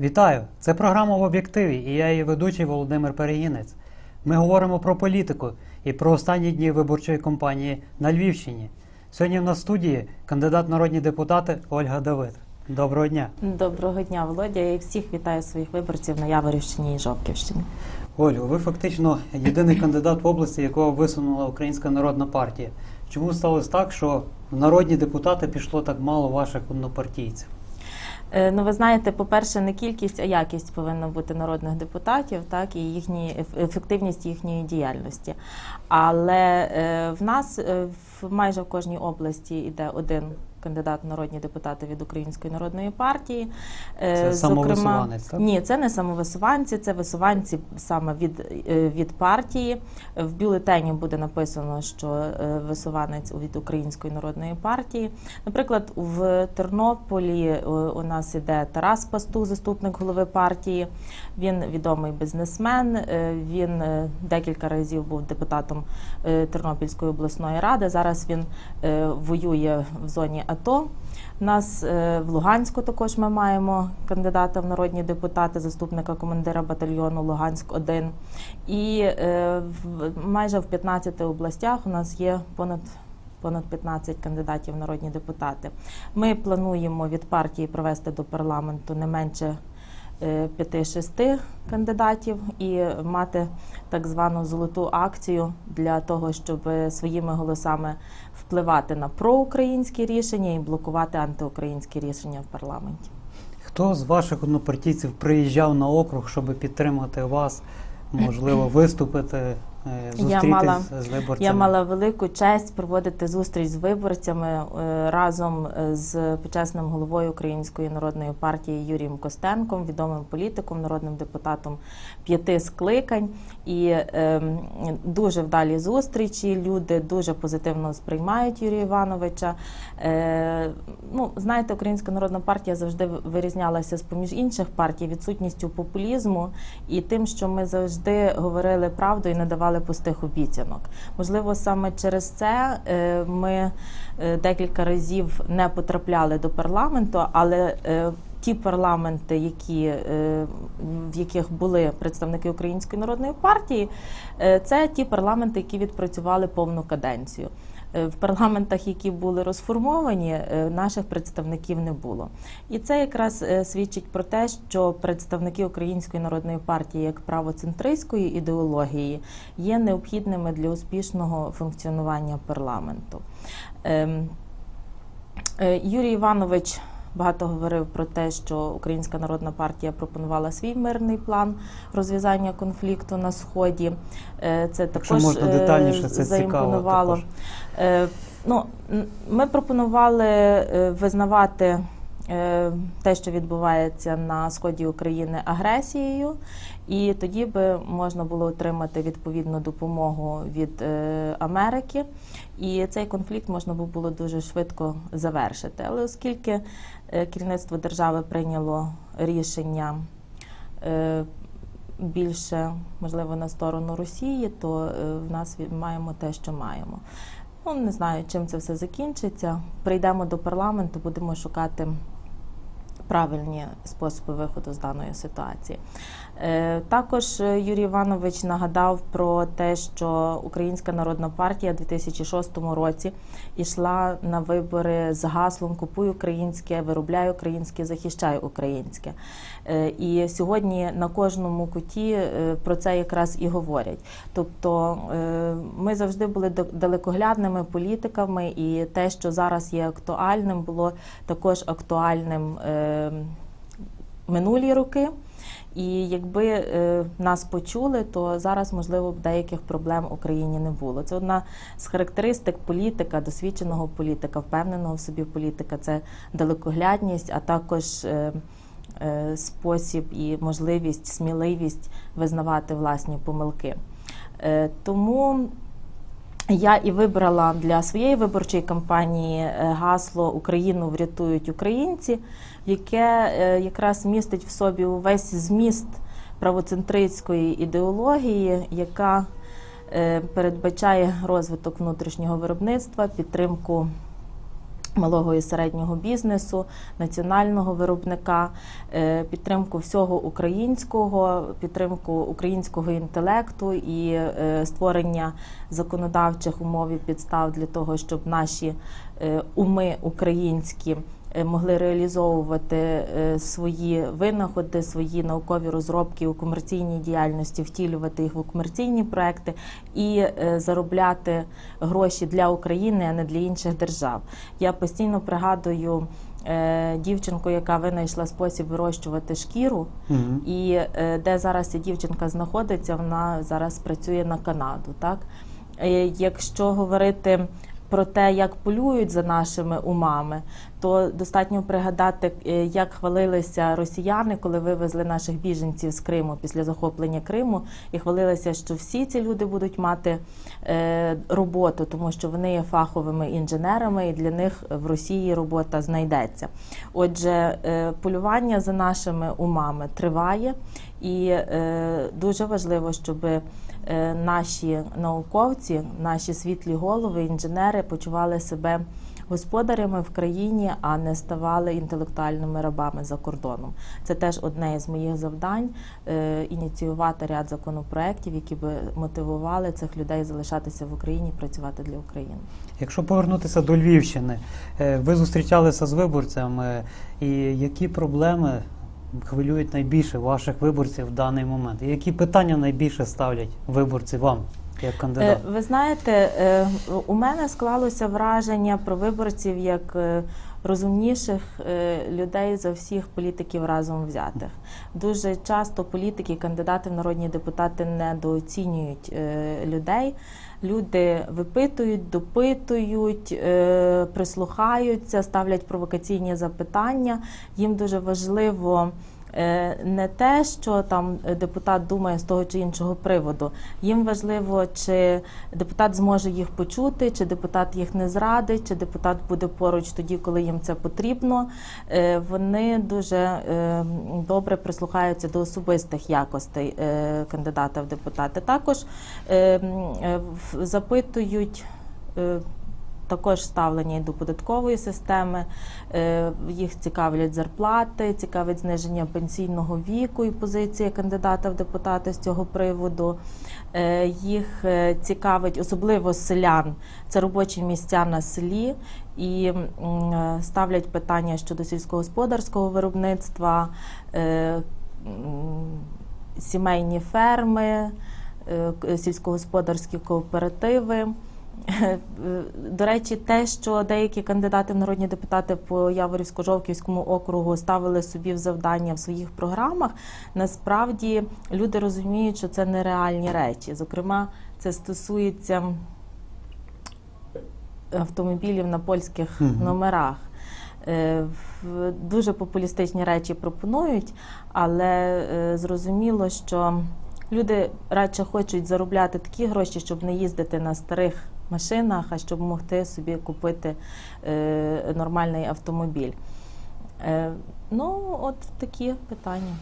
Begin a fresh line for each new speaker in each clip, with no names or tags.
Вітаю! Це програма в об'єктиві і я її ведучий Володимир Перегінець. Ми говоримо про політику і про останні дні виборчої кампанії на Львівщині. Сьогодні в нас в студії кандидат народні депутати Ольга Давид. Доброго дня.
Доброго дня, Володя. Я всіх вітаю своїх виборців на Яворівщині і Жовківщині.
Олю, ви фактично єдиний кандидат в області, якого висунула Українська народна партія. Чому сталося так, що в народні депутати пішло так мало ваших однопартійців?
Е, Ну, ви знаєте, по-перше, не кількість, а якість повинна бути народних депутатів, так і їхні ефективність їхньої діяльності. Але е, в нас е, в майже в кожній області йде один кандидат в народні депутати від Української народної партії. Е,
Це самовисуванець, так?
Ні, це не самовисуванці, це висуванці саме від, е, від партії. В бюлетені буде написано, що е, висуванець від Української народної партії. Наприклад, в Тернополі е, у нас іде Тарас Пастух, заступник голови партії. Він відомий бізнесмен. е, Він е, декілька разів був депутатом е, Тернопільської обласної ради. Зараз він е, воює в зоні АТО. У нас е, в Луганську також ми маємо кандидата в народні депутати, заступника командира батальйону Луганськ 1 І е, майже в 15 областях у нас є понад понад 15 кандидатів в народні депутати. Ми плануємо від партії провести до парламенту не менше 5-6 кандидатів і мати так звану золоту акцію для того, щоб своїми голосами впливати на проукраїнські рішення і блокувати антиукраїнські рішення в парламенті.
Хто з ваших однопартійців приїжджав на округ, щоб підтримати вас, можливо, виступити, е, зустрітись
мала-
з виборцями?
Я мала велику честь проводити зустріч з виборцями е, разом з почесним головою Української народної партії Юрієм Костенком, відомим політиком, народним депутатом п'яти скликань. І ем, дуже вдалі зустрічі. Люди дуже позитивно сприймають Юрія Івановича. Е, ну, знаєте, Українська народна партія завжди вирізнялася з поміж інших партій відсутністю популізму і тим, що ми завжди говорили правду і не давали пустих обіцянок. Можливо, саме через це е, ми е, декілька разів не потрапляли до парламенту, але е, Ті парламенти, які, в яких були представники Української народної партії, це ті парламенти, які відпрацювали повну каденцію. Е, В парламентах, які були розформовані, е, наших представників не було. І це якраз е, свідчить про те, що представники Української народної партії як правоцентристської ідеології є необхідними для успішного функціонування парламенту. Ем, Юрій Іванович багато говорив про те, що Українська народна партія пропонувала свій мирний план розв'язання конфлікту на сході. Е, Це
Якщо
також
можна
е,
детальніше, це цікаво також.
Е, Ну, ми пропонували визнавати те, що відбувається на сході України, агресією, і тоді би можна було отримати відповідну допомогу від е, Америки, і цей конфлікт можна було дуже швидко завершити. Але оскільки е, керівництво держави прийняло рішення е, більше можливо на сторону Росії, то е, в нас маємо те, що маємо. Ну не знаю, чим це все закінчиться. Прийдемо до парламенту, будемо шукати правильні способи виходу з даної ситуації. Е, Також е, Юрій Іванович нагадав про те, що Українська народна партія у 2006 році йшла на вибори з гаслом Купуй українське, виробляй українське, захищай українське. Е, І сьогодні на кожному куті про це якраз і говорять. Тобто ми завжди були да- далекоглядними політиками, і те, що зараз є актуальним, було також актуальним минулі роки. І якби е, нас почули, то зараз можливо б деяких проблем в Україні не було. Це одна з характеристик політика, досвідченого політика, впевненого в собі політика. Це далекоглядність, а також е, е, спосіб і можливість, сміливість визнавати власні помилки. Тому я і вибрала для своєї виборчої кампанії е, гасло Україну врятують українці, яке е, якраз містить в собі увесь зміст правоцентристської ідеології, яка е, передбачає розвиток внутрішнього виробництва, підтримку Малого і середнього бізнесу, національного виробника, е, підтримку всього українського, підтримку українського інтелекту і е, створення законодавчих умов і підстав для того, щоб наші е, уми українські могли реалізовувати е, свої винаходи, свої наукові розробки у комерційній діяльності, втілювати їх у комерційні проекти і е, заробляти гроші для України, а не для інших держав. Я постійно пригадую е, дівчинку, яка винайшла спосіб вирощувати шкіру.
Мгм.
І е, де зараз ця дівчинка знаходиться, вона зараз працює на Канаду. Так? Е, Якщо говорити про те, як полюють за нашими умами, то достатньо пригадати, е, як хвалилися росіяни, коли вивезли наших біженців з Криму після захоплення Криму, і хвалилися, що всі ці люди будуть мати е, роботу, тому що вони є фаховими інженерами, і для них в Росії робота знайдеться. Отже, е, полювання за нашими умами триває, і дуже важливо, щоб е, наші науковці, наші світлі голови, інженери почували себе господарями в країні, а не ставали інтелектуальними рабами за кордоном. Це теж одне із моїх завдань е, ініціювати ряд законопроєктів, які би мотивували цих людей залишатися в Україні, і працювати для України.
Якщо повернутися до Львівщини, е, ви зустрічалися з виборцями, і які проблеми хвилюють найбільше ваших виборців в даний момент? І які питання найбільше ставлять виборці вам як
Е,
кандидат?
Ви знаєте, е, у мене склалося враження про виборців як е, розумніших е, людей за всіх політиків разом взятих. Дуже часто політики, кандидати в народні депутати недооцінюють е, людей. Люди випитують, допитують, е, прислухаються, ставлять провокаційні запитання. Їм дуже важливо не те, що там депутат думає з того чи іншого приводу. Їм важливо, чи депутат зможе їх почути, чи депутат їх не зрадить, чи депутат буде поруч тоді, коли їм це потрібно. Е, Вони дуже е, добре прислухаються до особистих якостей е, кандидата в депутати. Також е, е, запитують. Також ставлення і до податкової системи. Е, Їх цікавлять зарплати, цікавить зниження пенсійного віку і позиція кандидата в депутати з цього приводу. Е, Їх е, цікавить особливо селян. Це робочі місця на селі і ставлять питання щодо сільськогосподарського виробництва, сімейні ферми, сільськогосподарські кооперативи. До речі, те, що деякі кандидати в народні депутати по Яворівсько-Жовківському округу ставили собі в завдання в своїх програмах, насправді люди розуміють, що це нереальні речі. Зокрема, це стосується автомобілів на польських
Мгм.
номерах. Е, Дуже популістичні речі пропонують, але е, зрозуміло, що люди радше хочуть заробляти такі гроші, щоб не їздити на старих машинах, а щоб могти собі купити е, нормальний автомобіль. Е, Ну, от такі питання.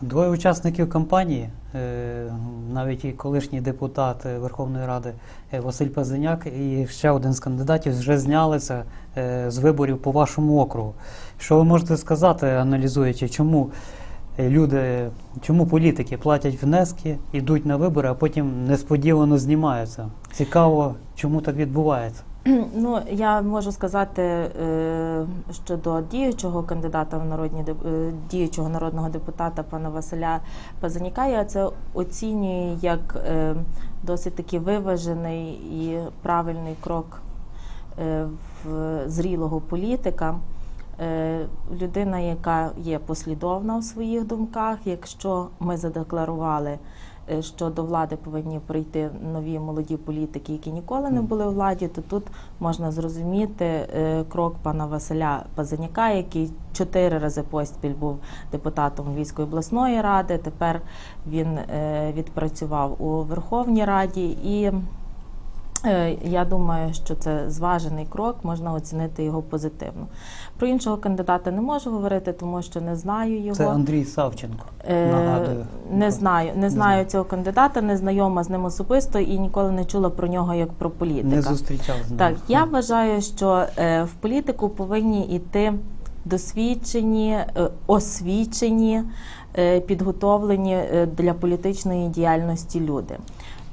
Двоє учасників кампанії, е, навіть і колишній депутат Верховної Ради е, Василь Пазиняк і ще один з кандидатів вже знялися е, з виборів по вашому округу. Що ви можете сказати, аналізуючи, чому люди, чому політики платять внески, йдуть на вибори, а потім несподівано знімаються? Цікаво, чому так відбувається.
Ну, я можу сказати е, щодо діючого кандидата в народні е, діючого народного депутата пана Василя Пазаніка. Я це оцінюю як е, досить таки виважений і правильний крок е, в зрілого політика. Е, Людина, яка є послідовна в своїх думках. Якщо ми задекларували, е, що до влади повинні прийти нові молоді політики, які ніколи не були у владі, то тут можна зрозуміти е, крок пана Василя Пазаняка, який чотири рази поспіль був депутатом Львівської обласної ради. Тепер він відпрацював у Верховній Раді і Я думаю, що це зважений крок, можна оцінити його позитивно. Про іншого кандидата не можу говорити, тому що не знаю його.
Це Андрій Савченко.
Е,
Нагадую.
Не знаю, не знаю цього кандидата, не знайома з ним особисто і ніколи не чула про нього як про політика.
Не зустрічав з ним.
Так, я вважаю, що е, в політику повинні йти досвідчені, е, освічені, е, підготовлені е, для політичної діяльності люди.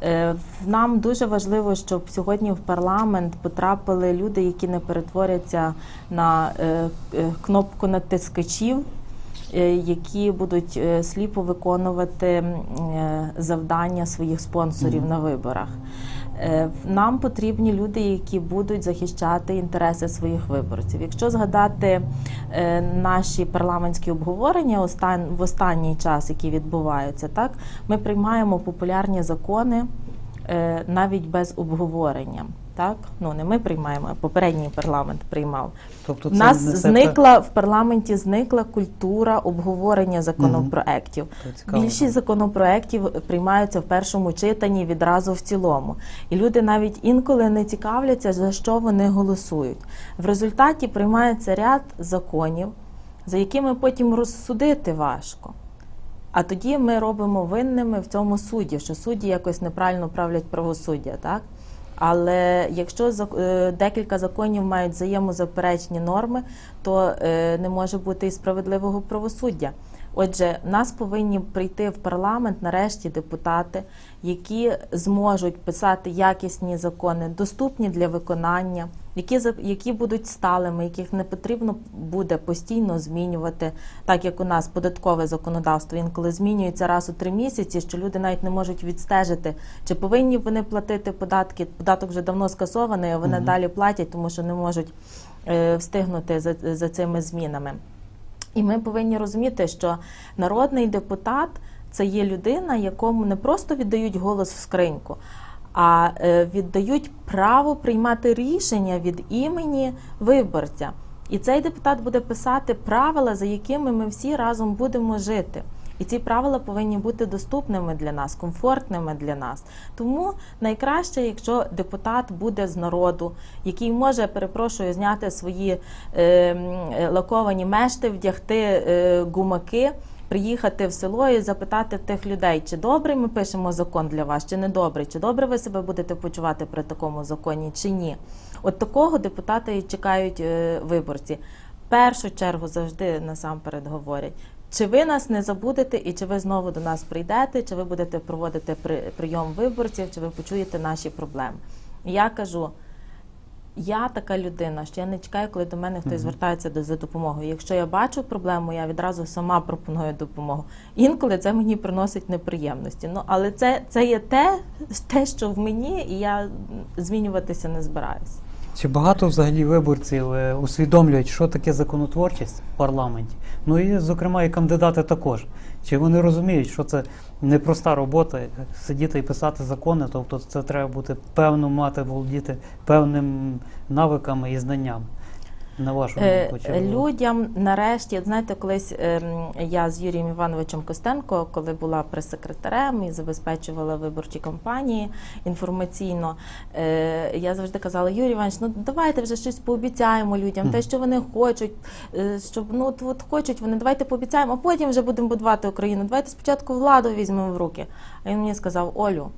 Е, Нам дуже важливо, щоб сьогодні в парламент потрапили люди, які не перетворяться на е, е, кнопку натискачів, які будуть е, сліпо виконувати е, завдання своїх спонсорів на виборах. Е, Нам потрібні люди, які будуть захищати інтереси своїх виборців. Якщо згадати е, наші парламентські обговорення в останній час, які відбуваються, так ми приймаємо популярні закони е, навіть без обговорення. Так, ну не ми приймаємо, а попередній парламент приймав.
Тобто
У нас
несе
зникла в парламенті зникла культура обговорення законопроєктів.
То цікаво,
Більшість
так.
законопроєктів приймаються в першому читанні відразу в цілому. І люди навіть інколи не цікавляться, за що вони голосують. В результаті приймається ряд законів, за якими потім розсудити важко. А тоді ми робимо винними в цьому суді, що судді якось неправильно правлять правосуддя, так? Але якщо е, декілька законів мають взаємозаперечні норми, то е, не може бути і справедливого правосуддя. Отже, нас повинні прийти в парламент нарешті депутати, які зможуть писати якісні закони, доступні для виконання, які які будуть сталими, яких не потрібно буде постійно змінювати, так як у нас податкове законодавство інколи змінюється раз у три місяці, що люди навіть не можуть відстежити, чи повинні вони платити податки. Податок вже давно скасований, а вони
Мгм.
далі платять, тому що не можуть е, встигнути за, за цими змінами. І ми повинні розуміти, що народний депутат це є людина, якому не просто віддають голос в скриньку, а е, віддають право приймати рішення від імені виборця. І цей депутат буде писати правила, за якими ми всі разом будемо жити. І ці правила повинні бути доступними для нас, комфортними для нас. Тому найкраще, якщо депутат буде з народу, який може, перепрошую, зняти свої е, лаковані мешти, вдягти е, гумаки. Приїхати в село і запитати тих людей, чи добрий ми пишемо закон для вас, чи не добрий, чи добре ви себе будете почувати при такому законі, чи ні. От такого депутата і чекають е, виборці. Першу чергу завжди насамперед говорять, чи ви нас не забудете, і чи ви знову до нас прийдете, чи ви будете проводити при- прийом виборців, чи ви почуєте наші проблеми. Я кажу. Я така людина, що я не чекаю, коли до мене хтось звертається до за допомогою. Якщо я бачу проблему, я відразу сама пропоную допомогу. Інколи це мені приносить неприємності. Ну але це, це є те, те, що в мені, і я змінюватися не збираюся.
Чи багато взагалі виборців е, усвідомлюють, що таке законотворчість в парламенті? Ну і, зокрема, і кандидати також. Чи вони розуміють, що це непроста робота е, сидіти і писати закони, тобто це треба бути певно мати, володіти певним навиками і знаннями. На вашу
Е,
думку.
Людям нарешті, знаєте, колись ем, я з Юрієм Івановичем Костенко, коли була прес-секретарем і забезпечувала виборчі кампанії інформаційно, е, я завжди казала, Юрій Іванович, ну давайте вже щось пообіцяємо людям, те, що вони хочуть, е, щоб ну от хочуть вони, давайте пообіцяємо, а потім вже будемо будувати Україну. Давайте спочатку владу візьмемо в руки. А він мені сказав, Олю.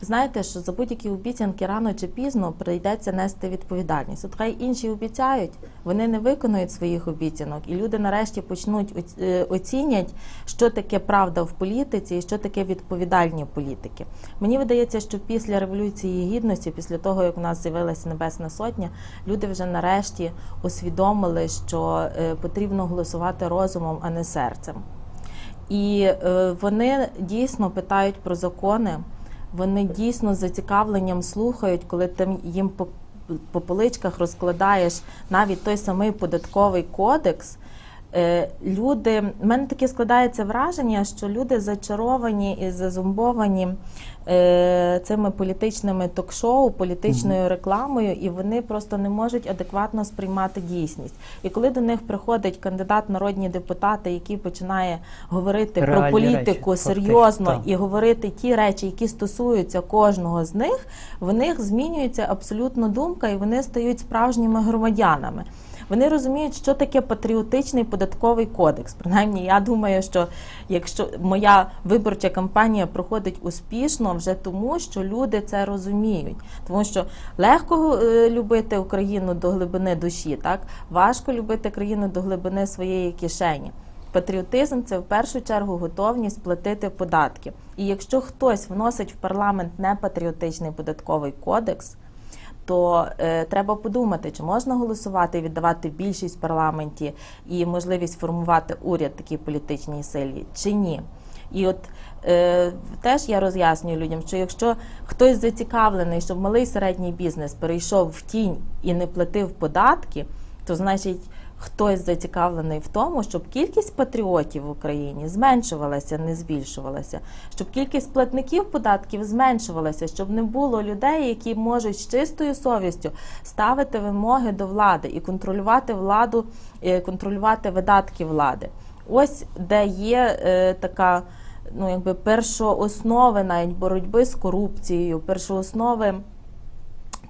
Знаєте, що за будь-які обіцянки рано чи пізно прийдеться нести відповідальність. От хай інші обіцяють, вони не виконують своїх обіцянок, і люди нарешті почнуть е, оцінять, що таке правда в політиці і що таке відповідальні політики. Мені видається, що після революції гідності, після того як у нас з'явилася Небесна Сотня, люди вже нарешті усвідомили, що е, потрібно голосувати розумом, а не серцем. І е, вони дійсно питають про закони. Вони дійсно з зацікавленням слухають, коли ти їм по, по поличках розкладаєш навіть той самий податковий кодекс. Е, Люди, в мене таке складається враження, що люди зачаровані і зазумбовані е, цими політичними ток-шоу, політичною рекламою, і вони просто не можуть адекватно сприймати дійсність. І коли до них приходить кандидат народні депутати, який починає говорити
Реальні
про політику
речі,
серйозно
так.
і говорити ті речі, які стосуються кожного з них, в них змінюється абсолютно думка, і вони стають справжніми громадянами. Вони розуміють, що таке патріотичний податковий кодекс. Принаймні, я думаю, що якщо моя виборча кампанія проходить успішно, вже тому, що люди це розуміють, тому що легко е, любити Україну до глибини душі, так важко любити країну до глибини своєї кишені. Патріотизм це в першу чергу готовність платити податки. І якщо хтось вносить в парламент непатріотичний податковий кодекс, то е, треба подумати, чи можна голосувати і віддавати більшість в парламенті і можливість формувати уряд такій політичній силі, чи ні. І от е, теж я роз'яснюю людям, що якщо хтось зацікавлений, щоб малий середній бізнес перейшов в тінь і не платив податки, то значить хтось зацікавлений в тому, щоб кількість патріотів в Україні зменшувалася, не збільшувалася, щоб кількість платників податків зменшувалася, щоб не було людей, які можуть з чистою совістю ставити вимоги до влади і контролювати владу, е, контролювати видатки влади. Ось де є е, така. Ну, якби першооснови навіть боротьби з корупцією, першооснови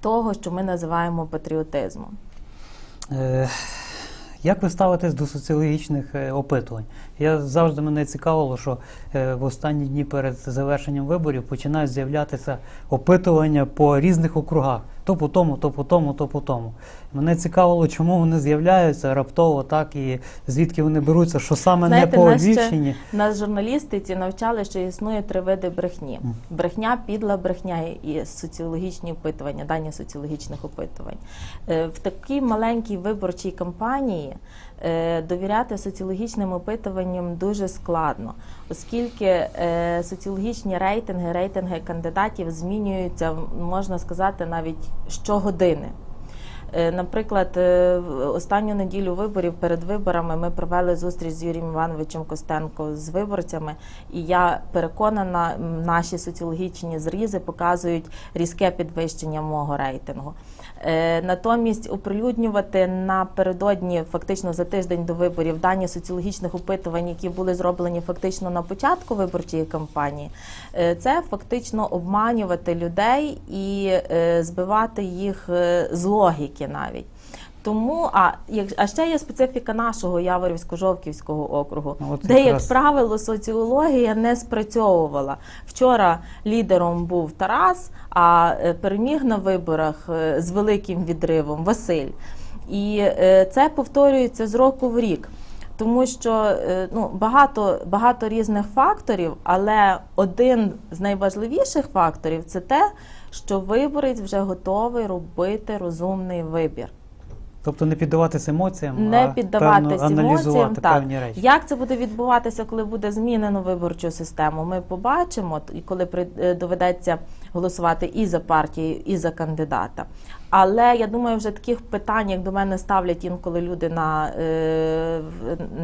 того, що ми називаємо патріотизмом.
Як ви ставитесь до соціологічних е, опитувань? Я завжди мене цікавило, що е, в останні дні перед завершенням виборів починають з'являтися опитування по різних округах. То по тому, то по тому, то по тому. Мене цікавило, чому вони з'являються раптово, так і звідки вони беруться, що саме
Знаєте,
не по Львівщині.
Нас журналістиці навчали, що існує три види брехні: брехня, підла брехня і соціологічні опитування, дані соціологічних опитувань. Е, В такій маленькій виборчій кампанії е, довіряти соціологічним опитуванням дуже складно, оскільки е, соціологічні рейтинги, рейтинги кандидатів змінюються, можна сказати, навіть щогодини. Е, Наприклад, е, останню неділю виборів перед виборами ми провели зустріч з Юрієм Івановичем Костенко з виборцями, і я переконана, наші соціологічні зрізи показують різке підвищення мого рейтингу. Е, Натомість оприлюднювати напередодні, фактично за тиждень до виборів, дані соціологічних опитувань, які були зроблені фактично на початку виборчої кампанії, е, це фактично обманювати людей і е, збивати їх з логіки навіть. Тому, а як а ще є специфіка нашого Яворівсько-Жовківського округу,
Ну,
де, як правило, соціологія не спрацьовувала. Вчора лідером був Тарас, а е, переміг на виборах е, з великим відривом Василь. І е, це повторюється з року в рік. Тому що ну, багато, багато різних факторів, але один з найважливіших факторів це те, що виборець вже готовий робити розумний вибір.
Тобто не піддаватися емоціям,
Не
а
піддаватись
певно,
емоціям. Так.
певні речі.
Як це буде відбуватися, коли буде змінено виборчу систему? Ми побачимо, і коли е, доведеться голосувати і за партію, і за кандидата. Але я думаю, вже таких питань, як до мене ставлять інколи люди на, е,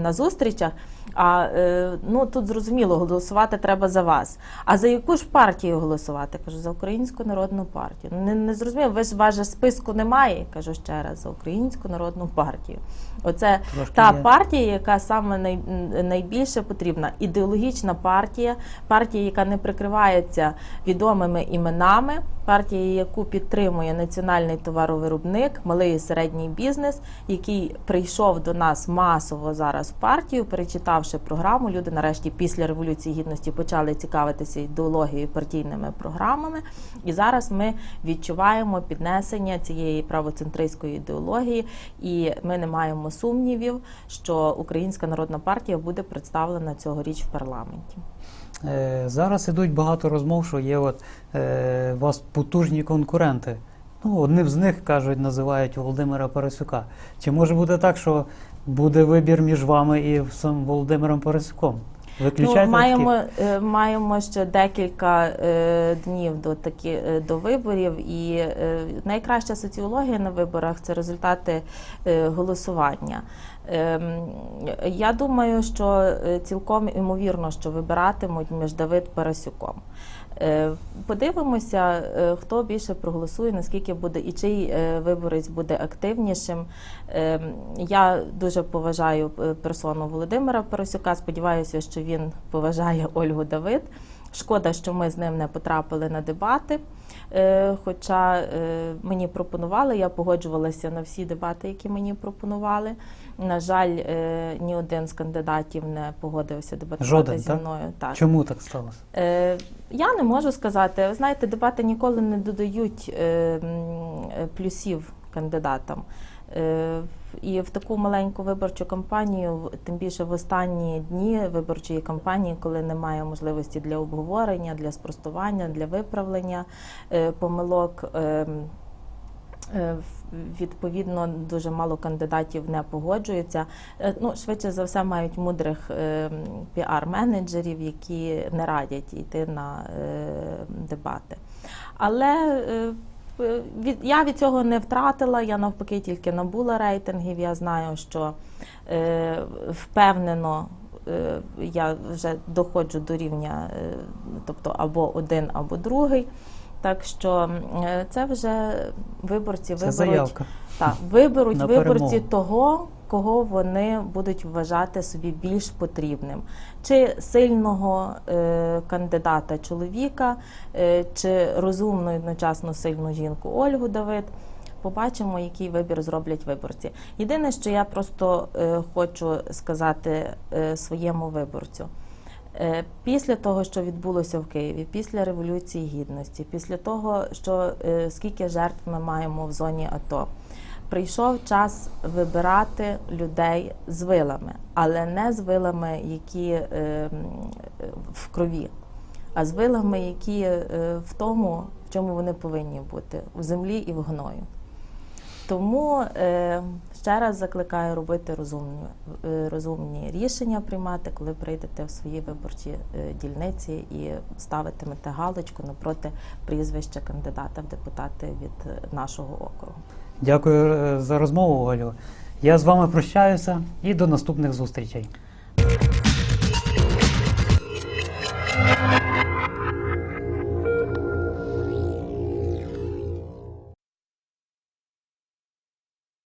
на зустрічах. А е, ну тут зрозуміло, голосувати треба за вас. А за яку ж партію голосувати? Кажу, за Українську народну партію. Не, не зрозуміло, ви ж важе списку немає. Кажу ще раз за Українську народну партію. Оце
Трошки
та
є.
партія, яка саме най, найбільше потрібна, ідеологічна партія, партія, яка не прикривається відомими іменами, партія, яку підтримує національний товаровиробник, малий і середній бізнес, який прийшов до нас масово зараз в партію, перечитавши програму. Люди нарешті після революції гідності почали цікавитися ідеологією партійними програмами. І зараз ми відчуваємо піднесення цієї правоцентристської ідеології, і ми не маємо сумнівів, що Українська народна партія буде представлена цьогоріч в парламенті.
Е, Зараз ідуть багато розмов, що є от е, вас потужні конкуренти. Ну, одним з них кажуть, називають Володимира Парасюка. Чи може бути так, що буде вибір між вами і самим Володимиром Парасюком?
Ну, маємо, е, маємо ще декілька е, днів до такі, е, до виборів, і е, найкраща соціологія на виборах це результати е, голосування. Ем, Я думаю, що е, цілком імовірно, що вибиратимуть між Давид Парасюком. Е, Подивимося, е, хто більше проголосує, наскільки буде і чий е, виборець буде активнішим. Я дуже поважаю персону Володимира Парасюка. Сподіваюся, що він поважає Ольгу Давид. Шкода, що ми з ним не потрапили на дебати. Е, Хоча е, мені пропонували, я погоджувалася на всі дебати, які мені пропонували. На жаль, е, ні один з кандидатів не погодився дебатувати
Жоден,
зі
так?
мною. Так.
Чому так сталося?
Я не можу сказати. Ви знаєте, дебати ніколи не додають плюсів кандидатам. Е, і в таку маленьку виборчу кампанію, тим більше в останні дні виборчої кампанії, коли немає можливості для обговорення, для спростування, для виправлення е, помилок. е, Е, Відповідно, дуже мало кандидатів не погоджуються. Ну, швидше за все, мають мудрих е, піар-менеджерів, які не радять йти на дебати. Але від, я від цього не втратила. Я навпаки тільки набула рейтингів. Я знаю, що е, впевнено. е, Я вже доходжу до рівня, е, тобто або один, або другий. Так що е, це вже виборці
Це
виберуть
заявка.
так, виберуть
На
виборці
перемогу.
того, кого вони будуть вважати собі більш потрібним, чи сильного е, кандидата чоловіка, е, чи розумну одночасно сильну жінку Ольгу Давид. Побачимо, який вибір зроблять виборці. Єдине, що я просто е, хочу сказати своєму виборцю. Після того, що відбулося в Києві, після Революції Гідності, після того, що скільки жертв ми маємо в зоні АТО, прийшов час вибирати людей з вилами, але не з вилами, які е, в крові, а з вилами, які е, в тому, в чому вони повинні бути в землі і в гною. Тому е, ще раз закликаю робити розумні, е, розумні рішення приймати, коли прийдете в свої виборчі е, дільниці і ставитимете галочку напроти прізвища кандидата в депутати від е, нашого округу.
Дякую е, за розмову, Олю. Я з вами прощаюся і до наступних зустрічей.